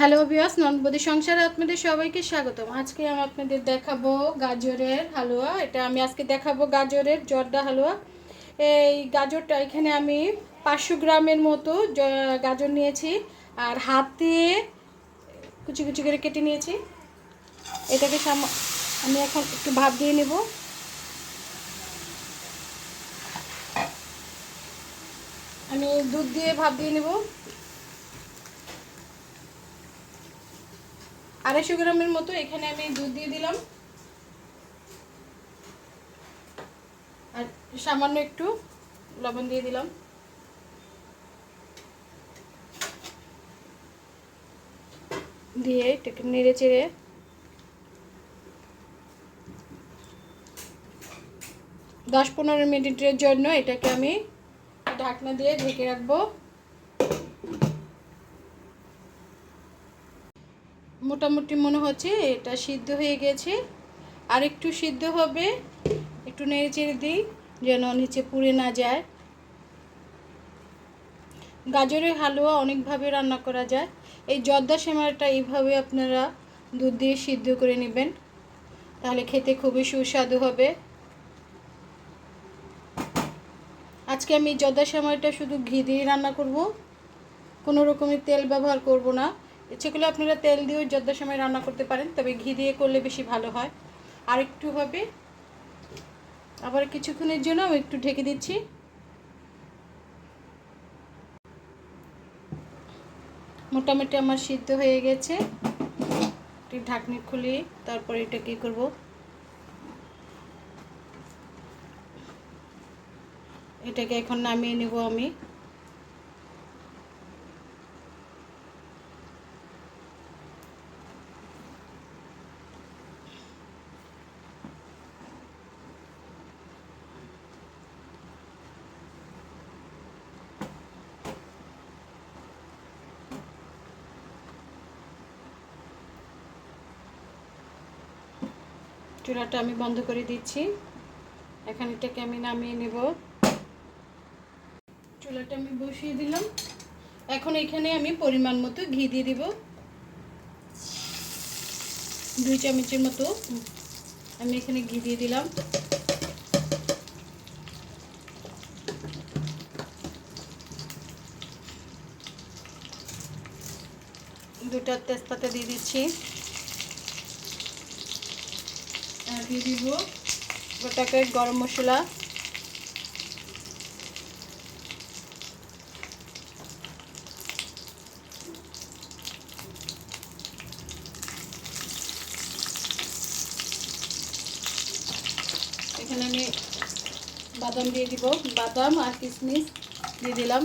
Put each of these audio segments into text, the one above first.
Hello বিয়াস নন্দবতী সংসারে আপনাদের সবাইকে স্বাগতম। আজকে আমি আপনাদের দেখাবো গাজরের হালুয়া। এটা আমি আজকে দেখাবো গাজরের জর্দা হালুয়া। এই গাজরটা এখানে আমি পাঁচশো গ্রামের মতো গাজর নিয়েছি আর হাত কুচি কুচি করে কেটে নিয়েছি। এটাকে আমি এখন একটু ভাপ দিয়ে নেব। আমি দুধ দিয়ে ভাপ দিয়ে নেব। আড়াইশো গ্রামের মতো এখানে আমি দুধ দিয়ে দিলাম। আর সামান্য একটু লবণ দিয়ে দিলাম। দিয়ে এটাকে নেড়ে চেড়ে দশ পনেরো মিনিটের জন্য এটাকে আমি ঢাকনা দিয়ে ঢেকে রাখব। মোটামুটি মনে হচ্ছে এটা সিদ্ধ হয়ে গেছে। আর একটু সিদ্ধ হবে, একটু নেড়ে চেড়ে দিই যেন নিচে পুড়ে না যায়। গাজরের হালুয়া অনেকভাবে রান্না করা যায়। এই জর্দা সেমাইটা এইভাবে আপনারা দুধ দিয়ে সিদ্ধ করে নেবেন। তাহলে খেতে খুবই সুস্বাদু হবে। আজকে আমি জর্দা সেমাইটা শুধু ঘি দিয়ে রান্না করব। কোনো রকমের তেল ব্যবহার করব না। ইচ্ছে আপনারা তেল দিয়েও জর্দা সময় রান্না করতে পারেন, তবে ঘি দিয়ে করলে বেশি ভালো হয়। আর একটু হবে, আবার কিছুক্ষণের জন্য আমি একটু ঢেকে দিচ্ছি। মোটামুটি আমার সিদ্ধ হয়ে গেছে। ঢাকনি খুলি তারপরে এটা কী করব? এটাকে এখন নামিয়ে নেব আমি। চুলাটা আমি বন্ধ করে দিচ্ছি। এখন এটাকে আমি নামিয়ে নেব। চুলাটা আমি বসিয়ে দিলাম। এখন এখানে আমি পরিমাণ মতো ঘি দিয়ে দিব। দুই চামচের মতো। আমি এখানে ঘি দিয়ে দিলাম। দুটা তেজপাতা দিয়ে দিচ্ছি। দিয়ে দিব গোটাকে গরম মশলা। এখানে আমি বাদাম দিয়ে দিব। বাদাম আর কিশমিশ দিয়ে দিলাম।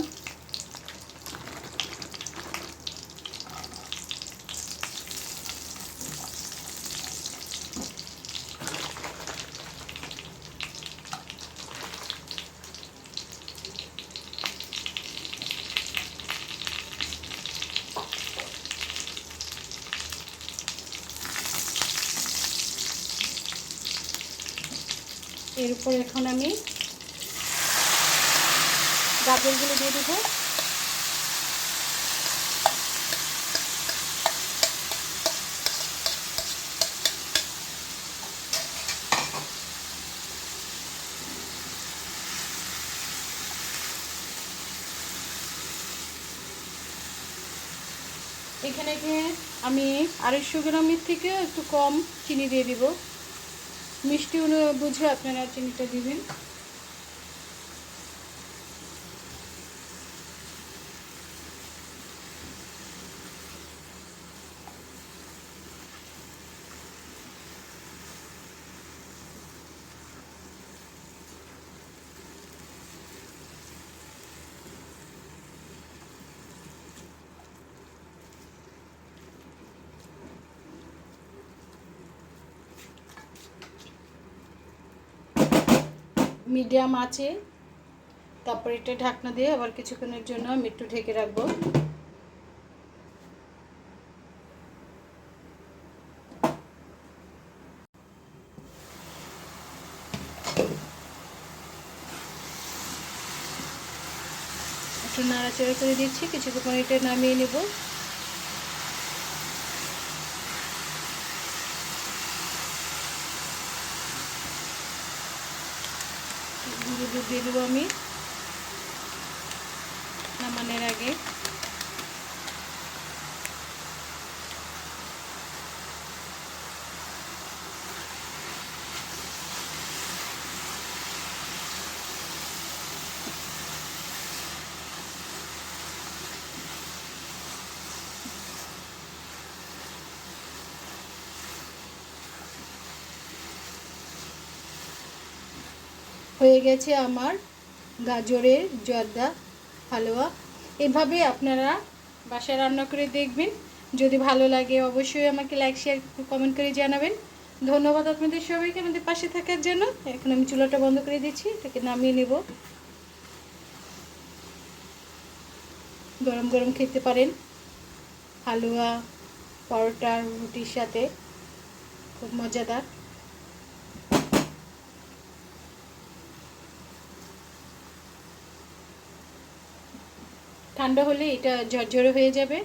এর উপর এখন আমি গাজরগুলো দিয়ে দেবো। এখানে আমি আড়াইশো গ্রামের থেকে একটু কম চিনি দিয়ে দিব। মিষ্টি বুঝে আপনারা চিনিটা দিবেন। মিডিয়াম আছে, তারপর এটা ঢাকনা দিয়ে আবার কিছুক্ষণের জন্য আমি একটু ঢেকে রাখব। একটু নাড়াচাড়া করে দিচ্ছি, কিছুক্ষণ এটা নামিয়ে নেব। গুঁড়ো দুধ দিয়ে দেবো আমি। নামানের আগে। হয়ে গেছে আমার গাজরের জর্দা হালুয়া। এভাবে আপনারা বাসায় রান্না করে দেখবেন। যদি ভালো লাগে অবশ্যই আমাকে লাইক শেয়ার কমেন্ট করে জানাবেন। ধন্যবাদ আপনাদের সবাইকে আমাদের পাশে থাকার জন্য। এখন আমি চুলাটা বন্ধ করে দিচ্ছি, এটাকে নামিয়ে নেব। গরম গরম খেতে পারেন। হালুয়া, পরোটা, রুটির সাথে খুব মজাদার। ঠান্ডা হলে এটা ঝরঝরে হয়ে যাবে।